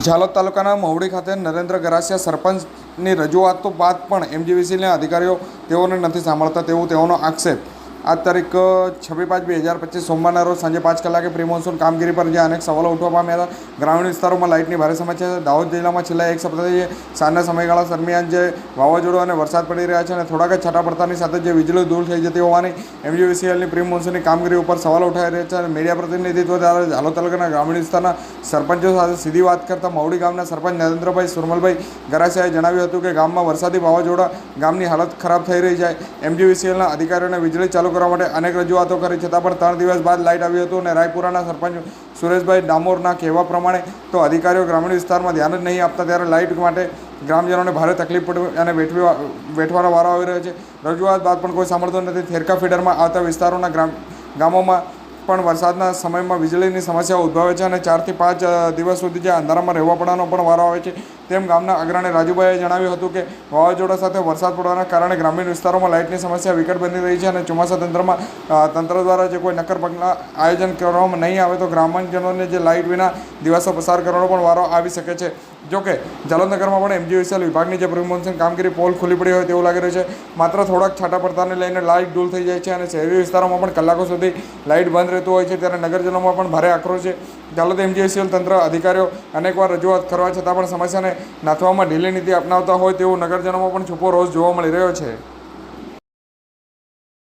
ઝાલોદ તાલુકાના મહુડી ખાતે નરેન્દ્ર ગરાસિયા સરપંચની રજૂઆતો બાદ પણ એમજીવીસીના અધિકારીઓ તેઓને નથી સાંભળતા તેવું તેઓનો આક્ષેપ આ તારીખ છવ્વીસ પાંચ બે હજાર પચીસ સોમવારના રોજ સાંજે પાંચ કલાકે પ્રિમોન્સૂન કામગીરી પર જે અનેક સવાલો ઉઠવા પામ્યા હતા. ગ્રામીણ વિસ્તારોમાં લાઇટની ભારે સમસ્યા છે. દાહોદ જિલ્લામાં છેલ્લા એક સપ્તાહથી સાંજના સમયગાળા દરમિયાન જે વાવાઝોડું અને વરસાદ પડી રહ્યા છે અને થોડાક જ છાંટા પડતાની સાથે જે વીજળી દૂર થઈ જતી હોવાની એમજીવીસીએલની પ્રિમોન્સૂનની કામગીરી ઉપર સવાલો ઉઠાઈ રહ્યા છે અને મીડિયા પ્રતિનિધિત્વ દ્વારા ઝાલો તાલુકાના ગ્રામીણ વિસ્તારના સરપંચો સાથે સીધી વાત કરતા મહુડી ગામના સરપંચ નરેન્દ્રભાઈ સુરમલભાઈ ગરાસિયાએ જણાવ્યું હતું કે ગામમાં વરસાદી વાવાઝોડા ગામની હાલત ખરાબ થઈ રહી છે. એમજીવીસીએલના અધિકારીઓને વીજળી ચાલુ કરવા માટે અનેક રજૂઆતો કરી. છતાં પણ ત્રણ દિવસ બાદ લાઇટ આવ્યું હતું અને રાયપુરાના સરપંચ સુરેશભાઈ ડામોરના કહેવા પ્રમાણે તો અધિકારીઓ ગ્રામીણ વિસ્તારમાં ધ્યાન જ નહીં આપતા ત્યારે લાઇટ માટે ગ્રામજનોને ભારે તકલીફ પડી અને વેઠવી વેઠવાનો વારો આવી રહ્યો છે. રજૂઆત બાદ પણ કોઈ સાંભળતો નથી. થેરકા ફીડરમાં આવતા વિસ્તારોના ગ્રામ, ગામોમાં પણ વરસાદના સમયમાં વીજળીની સમસ્યા ઉદ્ભવે છે અને ચારથી પાંચ દિવસ સુધી જે અંધારામાં રહેવા પડવાનો પણ વારો આવે છે. તેમ ગામના અગ્રણી રાજુભાઈએ જણાવ્યું હતું કે, વાવાઝોડા સાથે વરસાદ પડવાના કારણે ગ્રામીણ વિસ્તારોમાં લાઇટની સમસ્યા વિકટ બની રહી છે અને ચોમાસા તંત્રમાં તંત્ર દ્વારા જે કોઈ નક્કર પગલાં આયોજન કરવામાં નહીં આવે તો ગ્રામજનોને જે લાઇટ વિના દિવસો પસાર કરવાનો પણ વારો આવી શકે છે. જોકે જાલોદનગરમાં પણ એમજીવીસીએલ વિભાગની જે પ્રિમોન્સન કામગીરી પોલ ખુલ્લી પડી હોય તેવું લાગી રહ્યું છે. માત્ર થોડાક છાંટા પડતાને લઈને લાઇટ ડૂલ થઈ જાય છે અને શહેરી વિસ્તારોમાં પણ કલાકો સુધી લાઇટ બંધ રહેતું હોય છે ત્યારે નગરજનોમાં પણ ભારે આક્રોશ છે. જાલોદ એમજીવીસીએલ તંત્ર અધિકારીઓ અનેકવાર રજૂઆત કરવા છતાં પણ સમસ્યાને નાથવામાં ઢીલી નીતિ અપનાવતા હોય તેવો નગરજનોમાં પણ છૂપો રોષ જોવા મળી રહ્યો છે.